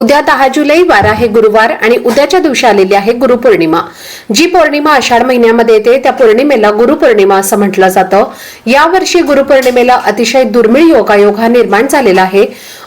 उद्या दहा जुलै वारा आहे गुरुवार आणि उद्याच्या दिवशी आलेली आहे गुरुपौर्णिमा. जी पौर्णिमा आषाढ महिन्यामध्ये येते त्या पौर्णिमेला गुरुपौर्णिमा असं म्हटलं जातं. यावर्षी गुरुपौर्णिमेला अतिशय दुर्मिळ योगायोग हा निर्माण झालेला आहे.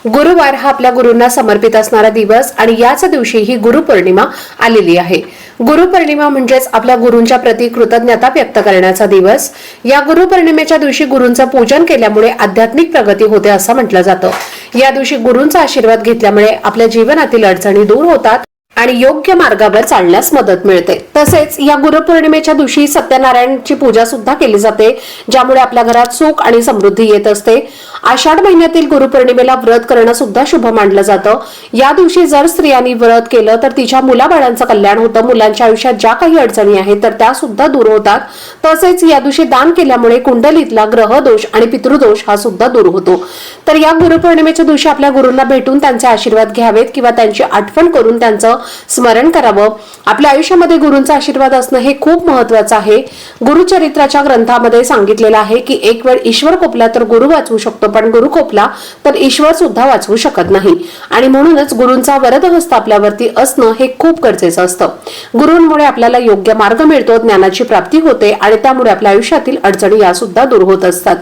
गुरुवार हा आपल्या गुरुंना समर्पित असणारा दिवस आणि याच दिवशी ही गुरुपौर्णिमा आलेली आहे. गुरुपौर्णिमा म्हणजेच आपल्या गुरूंच्या प्रती कृतज्ञता व्यक्त करण्याचा दिवस. या गुरुपौर्णिमेच्या दिवशी गुरूंचं पूजन केल्यामुळे आध्यात्मिक प्रगती होते असं म्हटलं जातं. या दिवशी गुरूंचा आशीर्वाद घेतल्यामुळे आपल्या जीवनातील अडचणी दूर होतात. आणि योग्य मार्गावर चालण्यास मदत मिळते. तसेच या गुरुपौर्णिमेच्या दिवशी सत्यनारायणची पूजा सुद्धा केली जाते ज्यामुळे आपल्या घरात सुख आणि समृद्धी येत असते. आषाढ महिन्यातील गुरुपौर्णिमेला व्रत करणं सुद्धा शुभ मानलं जातं. या दिवशी जर स्त्रियांनी व्रत केलं तर तिच्या मुलाबाळांचं कल्याण होतं. मुलांच्या आयुष्यात ज्या काही अडचणी आहेत तर त्या सुद्धा दूर होतात. तसेच या दिवशी दान केल्यामुळे कुंडलीतला ग्रह दोष आणि पितृदोष हा सुद्धा दूर होतो. तर या गुरुपौर्णिमेच्या दिवशी आपल्या गुरुंना भेटून त्यांचे आशीर्वाद घ्यावेत किंवा त्यांची आठवण करून त्यांचं स्मरण करावं. आपल्या आयुष्यामध्ये गुरूंचा आशीर्वाद असणं हे खूप महत्वाचं आहे. गुरुचरित्राच्या ग्रंथामध्ये सांगितलेलं आहे की एक वेळ ईश्वर खोपला तर गुरु वाचवू शकतो पण गुरु खोपला तर ईश्वर सुद्धा वाचवू शकत नाही. आणि म्हणूनच गुरूंचा वरदहस्त आपल्यावरती असणं हे खूप गरजेचं असतं. गुरूंमुळे आपल्याला योग्य मार्ग मिळतो ज्ञानाची प्राप्ती होते आणि त्यामुळे आपल्या आयुष्यातील अडचणी या सुद्धा दूर होत असतात.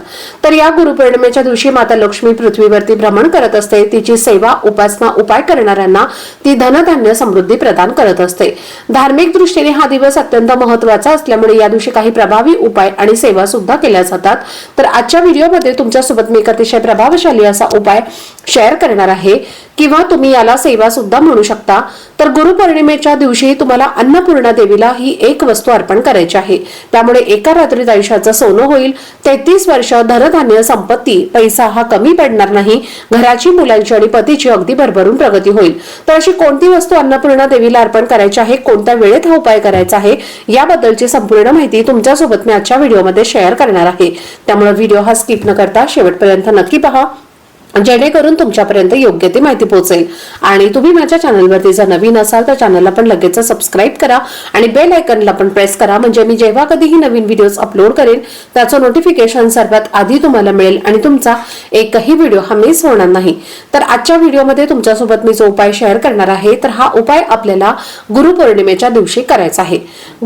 तर या गुरुपौर्णिमेच्या दिवशी माता लक्ष्मी पृथ्वीवरती भ्रमण करत असते. तिची सेवा उपासना उपाय करणाऱ्यांना ती धनधान्य समृद्धी प्रदान करत असते. धार्मिक दृष्टीने हा दिवस अत्यंत महत्त्वाचा असल्यामुळे या दिवशी काही प्रभावी उपाय आणि सेवा सुद्धा केल्या जातात. तर आजच्या व्हिडिओमध्ये तुमच्यासोबत मी एक अतिशय प्रभावशाली असा उपाय शेअर करणार आहे. किंवा तुम्ही याला सेवा सुद्धा म्हणू शकता. तर गुरुपौर्णिमेच्या दिवशी तुम्हाला अन्नपूर्णा देवीला ही एक वस्तू अर्पण करायची आहे. त्यामुळे एका रात्रीत आयुष्याचं सोनं होईल. तेहतीस वर्ष धनधान्य संपत्ती पैसा हा कमी पडणार नाही. घराची मुलांची आणि पतीची अगदी भरभरून प्रगती होईल. तर अशी कोणती वस्तू अन्न अन्नपूर्णा देवीला अर्पण करायची आहे. कोणत्या वेळेत हा उपाय करायचा आहे? याबद्दलची संपूर्ण माहिती तुमच्यासोबत मी आजच्या व्हिडिओमध्ये शेअर करणार आहे. त्यामुळे व्हिडिओ हा स्किप न करता शेवटपर्यंत नक्की पहा. जेणेकरून तुमच्यापर्यंत योग्य ती माहिती पोहोचेल. आणि तुम्ही माझ्या चॅनलवरती जर नवीन असाल तर चॅनलला पण लगेच सबस्क्राईब करा आणि बेल आयकनला पण प्रेस करा. म्हणजे मी जेव्हा कधीही नवीन व्हिडिओज अपलोड करेन त्याचं नोटिफिकेशन सर्वात आधी तुम्हाला मिळेल आणि तुमचा एकही व्हिडिओ हा मिस होणार नाही. तर आजच्या व्हिडिओमध्ये तुमच्यासोबत मी जो उपाय शेअर करणार आहे तर हा उपाय आपल्याला गुरुपौर्णिमेच्या दिवशी करायचा आहे.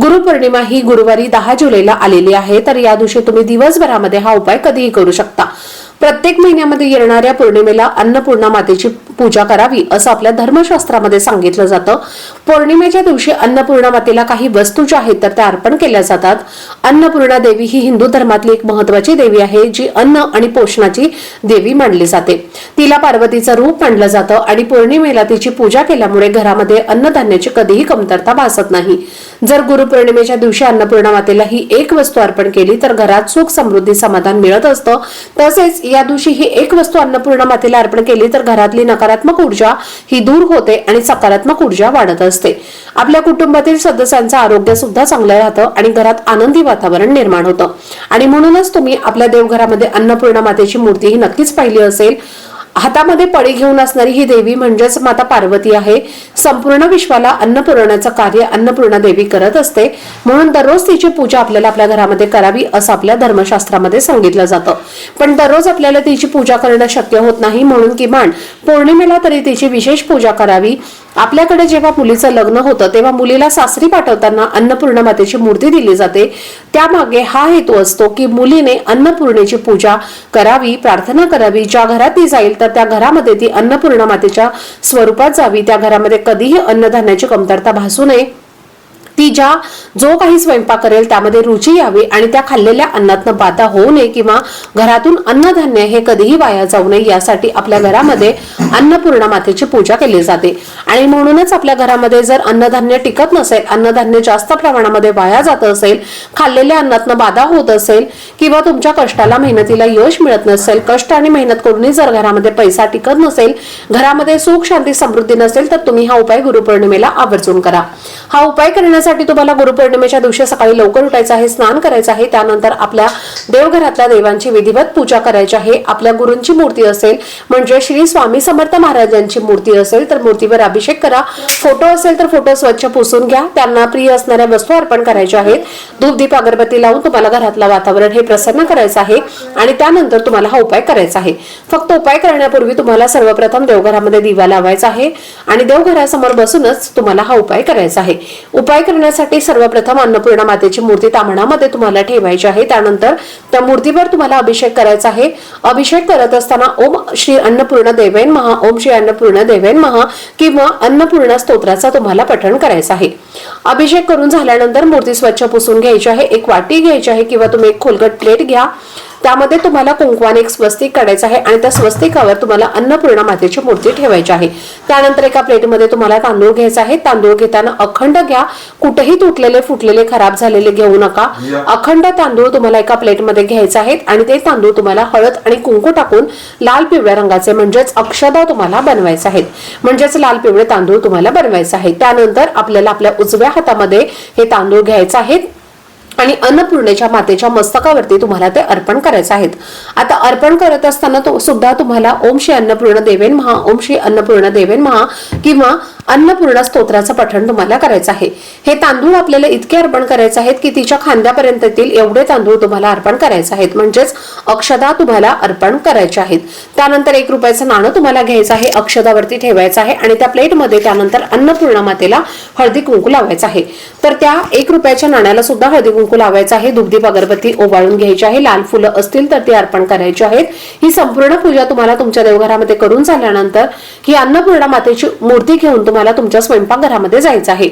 गुरुपौर्णिमा ही गुरुवारी दहा जुलैला आलेली आहे तर या दिवशी तुम्ही दिवसभरामध्ये हा उपाय कधीही करू शकता. प्रत्येक महिन्यामध्ये येणाऱ्या पौर्णिमेला अन्नपूर्णा मातेची पूजा करावी असं आपल्या धर्मशास्त्रामध्ये सांगितलं जातं. पौर्णिमेच्या दिवशी अन्नपूर्णा मातेला काही वस्तू ज्या आहेत तर त्या अर्पण केल्या जातात. अन्नपूर्णा देवी ही हिंदू धर्मातली एक महत्वाची देवी आहे जी अन्न आणि पोषणाची देवी मानली जाते. तिला पार्वतीचं रूप मानलं जातं आणि पौर्णिमेला तिची पूजा केल्यामुळे घरामध्ये अन्नधान्याची कधीही कमतरता भासत नाही. जर गुरुपौर्णिमेच्या दिवशी अन्नपूर्णा मातेला ही एक वस्तू अर्पण केली तर घरात सुख समृद्धी समाधान मिळत असतं. तसेच या दिवशी ही एक वस्तू अन्नपूर्णा मातेला अर्पण केली तर घरातली नकारात्मक ऊर्जा ही दूर होते आणि सकारात्मक ऊर्जा वाढत असते. आपल्या कुटुंबातील सदस्यांचं आरोग्य सुद्धा चांगलं राहतं आणि घरात आनंदी वातावरण निर्माण होतं. आणि म्हणूनच तुम्ही आपल्या देवघरामध्ये अन्नपूर्णा मातेची मूर्ती ही नक्कीच पाहिली असेल. हातामध्ये पळी घेऊन असणारी ही देवी म्हणजेच माता पार्वती आहे. संपूर्ण विश्वाला अन्न पुरवण्याचं कार्य अन्नपूर्णा देवी करत असते. म्हणून दररोज तिची पूजा आपल्याला आपल्या घरामध्ये करावी असं आपल्या धर्मशास्त्रामध्ये सांगितलं जातं. पण दररोज आपल्याला तिची पूजा करणं शक्य होत नाही म्हणून किमान पौर्णिमेला तरी तिची विशेष पूजा करावी. आपल्याकडे जेव्हा मुलीचं लग्न होतं तेव्हा मुलीला सासरी पाठवताना अन्नपूर्णा मातेची मूर्ती दिली जाते. त्यामागे हा हेतू असतो की मुलीने अन्नपूर्णेची पूजा करावी प्रार्थना करावी. ज्या घरात ती जाईल तर त्या घरामध्ये ती अन्नपूर्णा मातेच्या स्वरूपात जावी. त्या घरामध्ये कधीही अन्नधान्याची कमतरता भासू नये. की ज्या जो काही स्वयंपाक करेल त्यामध्ये रुची यावी आणि त्या खाल्लेल्या अन्नातनं बाधा होऊ नये किंवा घरातून अन्नधान्य हे कधीही वाया जाऊ नये यासाठी आपल्या घरामध्ये अन्नपूर्णा मातेची पूजा केली जाते. आणि म्हणूनच आपल्या घरामध्ये जर अन्नधान्य टिकत नसेल अन्नधान्य जास्त प्रमाणामध्ये वाया जात असेल खाल्लेल्या अन्नातनं बाधा होत असेल किंवा तुमच्या कष्टाला मेहनतीला यश मिळत नसेल कष्ट आणि मेहनत करूनही जर घरामध्ये पैसा टिकत नसेल घरामध्ये सुख शांती समृद्धी नसेल तर तुम्ही हा उपाय गुरुपौर्णिमेला आवर्जून करा. हा उपाय करण्यासाठी त्यासाठी तुम्हाला गुरुपौर्णिमेच्या दिवशी सकाळी लवकर उठायचं आहे स्नान करायचं आहे. त्यानंतर आपल्या देवघरातल्या देवांची विधिवत पूजा करायची आहे. आपल्या गुरूंची मूर्ती असेल म्हणजे श्री स्वामी समर्थ महाराजांची मूर्ती असेल तर मूर्तीवर अभिषेक करा. फोटो असेल तर फोटो स्वच्छ पुसून घ्या. त्यांना प्रिय असणाऱ्या वस्तू अर्पण करायच्या आहेत. धूप दीप अगरबत्ती लावून तुम्हाला घरातलं वातावरण हे प्रसन्न करायचं आहे आणि त्यानंतर तुम्हाला हा उपाय करायचा आहे. फक्त उपाय करण्यापूर्वी तुम्हाला सर्वप्रथम देवघरामध्ये दिवा लावायचा आहे आणि देवघरासमोर बसूनच तुम्हाला हा उपाय करायचा आहे. उपाय ठेवण्यासाठी सर्वप्रथम अन्नपूर्णा मातेची मूर्ती तांबणामध्ये तुम्हाला ठेवायची आहे. त्यानंतर त्या मूर्तीवर तुम्हाला अभिषेक करायचा आहे. अभिषेक करत असताना ओम श्री अन्नपूर्ण देवेन महा ओम श्री अन्नपूर्ण देवेन महा किंवा अन्नपूर्णा स्तोत्राचा तुम्हाला पठण करायचं आहे. अभिषेक करून झाल्यानंतर मूर्ती स्वच्छ पुसून घ्यायची आहे. एक वाटी घ्यायची आहे किंवा तुम्ही एक खोलगट प्लेट घ्या. त्यामध्ये तुम्हाला कुंकवाने एक स्वस्तिक काढायचं आहे आणि त्या स्वस्तिकावर तुम्हाला अन्नपूर्णा मातेची मूर्ती ठेवायची आहे. त्यानंतर एका प्लेटमध्ये तुम्हाला तांदूळ घ्यायचा आहे. तांदूळ घेताना अखंड घ्या. कुठेही तुटलेले फुटलेले खराब झालेले घेऊ नका. अखंड तांदूळ तुम्हाला एका प्लेटमध्ये घ्यायचे आहेत आणि ते तांदूळ तुम्हाला हळद आणि कुंकू टाकून लाल पिवळ्या रंगाचे म्हणजेच अक्षदा तुम्हाला बनवायचे आहेत. म्हणजेच लाल पिवळे तांदूळ तुम्हाला बनवायचे आहेत. त्यानंतर आपल्याला आपल्या उजव्या हातामध्ये हे तांदूळ घ्यायचे आहेत. आणि अन्नपूर्णेच्या मातेच्या मस्तकावरती तुम्हाला ते अर्पण करायचे आहेत. आता अर्पण करत असताना तो सुद्धा तुम्हाला ओम श्री अन्नपूर्ण देवेन महा ओम श्री अन्नपूर्ण देवेन महा किंवा अन्नपूर्णा स्तोत्राचं पठण तुम्हाला करायचं आहे. हे तांदूळ आपल्याला इतके अर्पण करायचे आहेत की तिच्या खांद्यापर्यंततील एवढे तांदूळ तुम्हाला अर्पण करायचे आहेत. म्हणजेच अक्षदा तुम्हाला अर्पण करायचे आहेत. त्यानंतर एक रुपयाचं नाणं तुम्हाला घ्यायचं आहे. अक्षदावरती ठेवायचं आहे आणि त्या प्लेटमध्ये त्यानंतर अन्नपूर्णा मातेला हळदी कुंकू लावायचं आहे. तर त्या एक रुपयाच्या नाण्याला सुद्धा हळदी कुंकू लावायचं आहे. दुग्धीप अगरबत्ती ओवाळून घ्यायची आहे. लाल फुलं असतील तर ती अर्पण करायची आहेत. ही संपूर्ण पूजा तुम्हाला तुमच्या देवघरामध्ये करून झाल्यानंतर ही अन्नपूर्णा मातेची मूर्ती घेऊन तुम्हाला तुमच्या स्वयंपाकघरामध्ये जायचं आहे.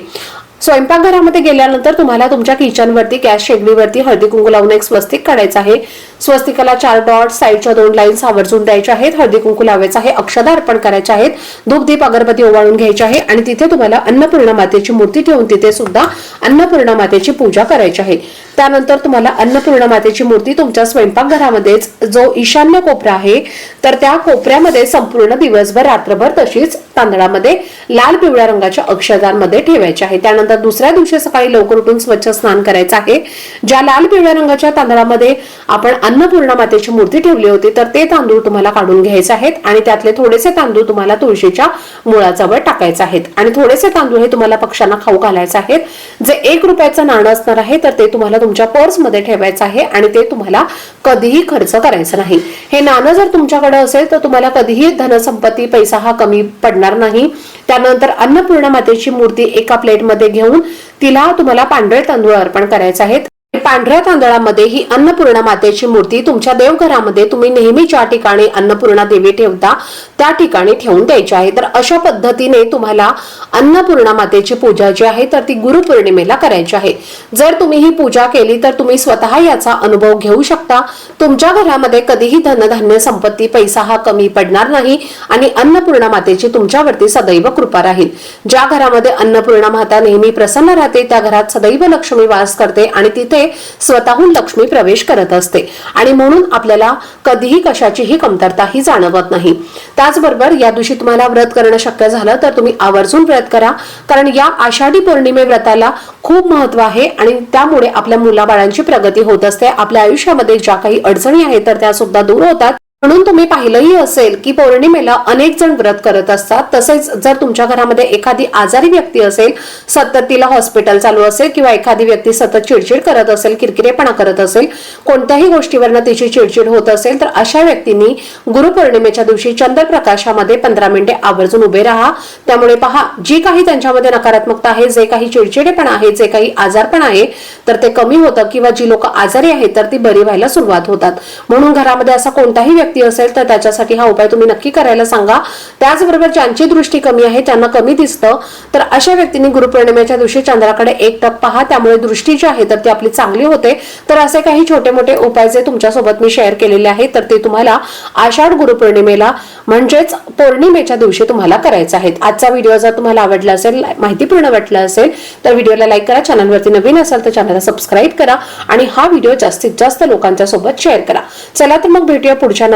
स्वयंपाकघरामध्ये गेल्यानंतर तुम्हाला तुमच्या किचनवरती गॅस शेगडीवरती हळदी कुंकू लावून एक स्वस्तिक काढायचं आहे. स्वस्तिकाला चार डॉट साईडच्या दोन लाईन्स आवर्जून द्यायच्या आहेत. हळदी कुंकू लावायचं आहे अक्षदा अर्पण करायचे आहेत. धूपदीप अगरबत्ती ओवाळून घ्यायची आहे आणि तिथे तुम्हाला अन्नपूर्णा मातेची मूर्ती ठेवून तिथे सुद्धा अन्नपूर्णा मातेची पूजा करायची आहे. त्यानंतर तुम्हाला अन्नपूर्णा मातेची मूर्ती तुमच्या स्वयंपाकघरामध्येच जो ईशान्य कोपरा आहे तर त्या कोपऱ्यामध्ये संपूर्ण दिवसभर रात्रभर तशीच तांदळामध्ये लाल पिवळ्या रंगाच्या अक्षदांमध्ये ठेवायचे आहे. त्यानंतर दुसऱ्या दिवशी सकाळी लवकर उठून स्वच्छ स्नान करायचं आहे. ज्या लाल पिवळ्या रंगाच्या तांदळामध्ये आपण अन्नपूर्णा मातेची मूर्ती ठेवली होती तर ते तांदूळ तुम्हाला काढून घ्यायचे आहेत आणि त्यातले थोडेसे तांदूळ तुम्हाला तुळशीच्या मुळाजवळ टाकायचे आहेत. आणि थोडेसे तांदूळ हे तुम्हाला पक्ष्यांना खाऊ घालायचे आहेत. जे एक रुपयाचं नाणं असणार आहे तर ते तुम्हाला तुमच्या पर्समध्ये ठेवायचं आहे आणि ते तुम्हाला कधीही खर्च करायचं नाही. हे नाणं जर तुमच्याकडे असेल तर तुम्हाला कधीही धनसंपत्ती पैसा हा कमी पडणार नाही. त्यानंतर अन्नपूर्णा मातेची मूर्ती एका प्लेटमध्ये घेऊन तिला तुम्हाला पांढरे तांदूळ अर्पण करायचे आहेत. पांढऱ्या तांदळामध्ये ही अन्नपूर्णा मातेची मूर्ती तुमच्या देवघरामध्ये तुम्ही नेहमी ज्या ठिकाणी अन्नपूर्णा देवी ठेवता त्या ठिकाणी ठेवून द्यायची आहे. तर अशा पद्धतीने तुम्हाला अन्नपूर्णा मातेची पूजा जी आहे तर ती गुरुपौर्णिमेला करायची आहे. जर तुम्ही ही पूजा केली तर तुम्ही स्वतः याचा अनुभव घेऊ शकता. तुमच्या घरामध्ये कधीही धनधान्य संपत्ती पैसा हा कमी पडणार नाही आणि अन्नपूर्णा मातेची तुमच्यावरती सदैव कृपा राहील. ज्या घरामध्ये अन्नपूर्णा माता नेहमी प्रसन्न राहते त्या घरात सदैव लक्ष्मी वास करते आणि तिथे स्वतःहून लक्ष्मी प्रवेश करत असते. आणि म्हणून आपल्याला कधीही कशाचीही कमतरता ही जाणवत नाही. त्याचबरोबर या दिवशी तुम्हाला व्रत करणं शक्य झालं तर तुम्ही आवर्जून व्रत करा. कारण या आषाढी पौर्णिमे व्रताला खूप महत्त्व आहे आणि त्यामुळे आपल्या मुलाबाळांची प्रगती होत असते. आपल्या आयुष्यामध्ये ज्या काही अडचणी आहेत तर त्या सुद्धा दूर होतात. म्हणून तुम्ही पाहिलंही असेल की पौर्णिमेला अनेक जण व्रत करत असतात. तसेच जर तुमच्या घरामध्ये एखादी आजारी व्यक्ती असेल सतत तिला हॉस्पिटल चालू असेल किंवा एखादी व्यक्ती सतत चिडचिड करत असेल किरकिरेपणा करत असेल कोणत्याही गोष्टीवरनं तिची चिडचिड होत असेल तर अशा व्यक्तींनी गुरुपौर्णिमेच्या दिवशी चंद्रप्रकाशामध्ये पंधरा मिनिटे आवर्जून उभे राहा. त्यामुळे पहा जी काही त्यांच्यामध्ये नकारात्मकता आहे जे काही चिडचिडेपणा आहे जे काही आजारपण आहे तर ते कमी होतं किंवा जी लोक आजारी आहेत तर ती बरी व्हायला सुरुवात होतात. म्हणून घरामध्ये असा कोणताही व्यक्ती असेल तर त्याच्यासाठी हा उपाय तुम्ही नक्की करायला सांगा. त्याचबरोबर ज्यांची दृष्टी कमी आहे त्यांना कमी दिसतं. तर अशा व्यक्तींनी गुरुपौर्णिमेच्या दिवशी चंद्राकडे एक टप पहा. त्यामुळे दृष्टी जी आहे तर ती आपली चांगली होते. तर असे काही छोटे मोठे उपाय जे तुमच्यासोबत मी शेअर केलेले आहेत तर ते तुम्हाला आषाढ गुरुपौर्णिमेला म्हणजेच पौर्णिमेच्या दिवशी तुम्हाला करायचं आहेत. आजचा व्हिडिओ जर तुम्हाला आवडला असेल माहितीपूर्ण वाटला असेल तर व्हिडिओला लाईक करा. चॅनलवरती नवीन असाल तर चॅनलला सबस्क्राईब करा. आणि हा व्हिडिओ जास्तीत जास्त लोकांच्या सोबत शेअर करा. चला तर मग भेटूया पुढच्या